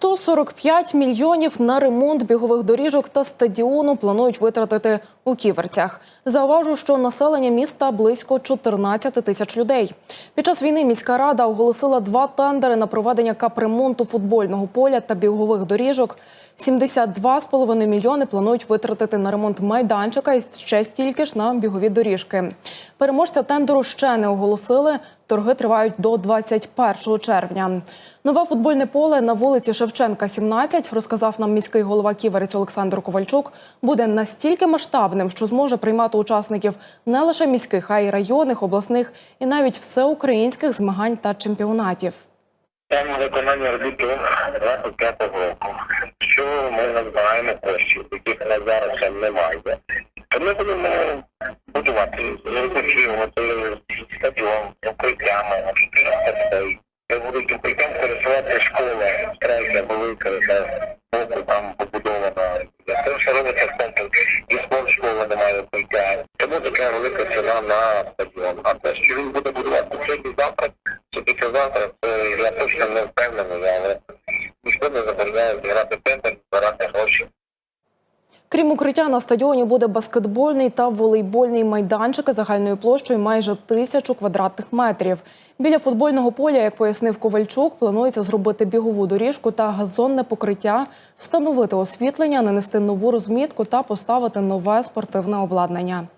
145 мільйонів на ремонт бігових доріжок та стадіону планують витратити у ківерцях. Зауважу, що населення міста близько 14 тисяч людей. Під час війни міська рада оголосила два тендери на проведення капремонту футбольного поля та бігових доріжок. 72,5 мільйони планують витратити на ремонт майданчика і ще стільки ж на бігові доріжки. Переможця тендеру ще не оголосили. Торги тривають до 21 червня. Нове футбольне поле на вулиці Шевченка, 17, розказав нам міський голова Ківерець Олександр Ковальчук, буде настільки масштабним, що зможе приймати учасників не лише міських, а й районних, обласних і навіть всеукраїнських змагань та чемпіонатів. План виконання робіт до 25 року. Що ми називаємо коштів, яких на зараз немає. Ми будемо будувати, 400 людей. Де будуть укриттям користувати школи, третя велика, яка боку там побудована. Це все робиться в комплексі, І спорт школи немає укриття. Тому така велика ціна на стадіон. А те, що він буде будувати сьогодні завтра, чи післязавтра, це я точно не впевнений, але ніхто не забороняє зіграти гроші. Крім укриття, на стадіоні буде баскетбольний та волейбольний майданчики загальною площею майже тисячу квадратних метрів. Біля футбольного поля, як пояснив Ковальчук, планується зробити бігову доріжку та газонне покриття, встановити освітлення, нанести нову розмітку та поставити нове спортивне обладнання.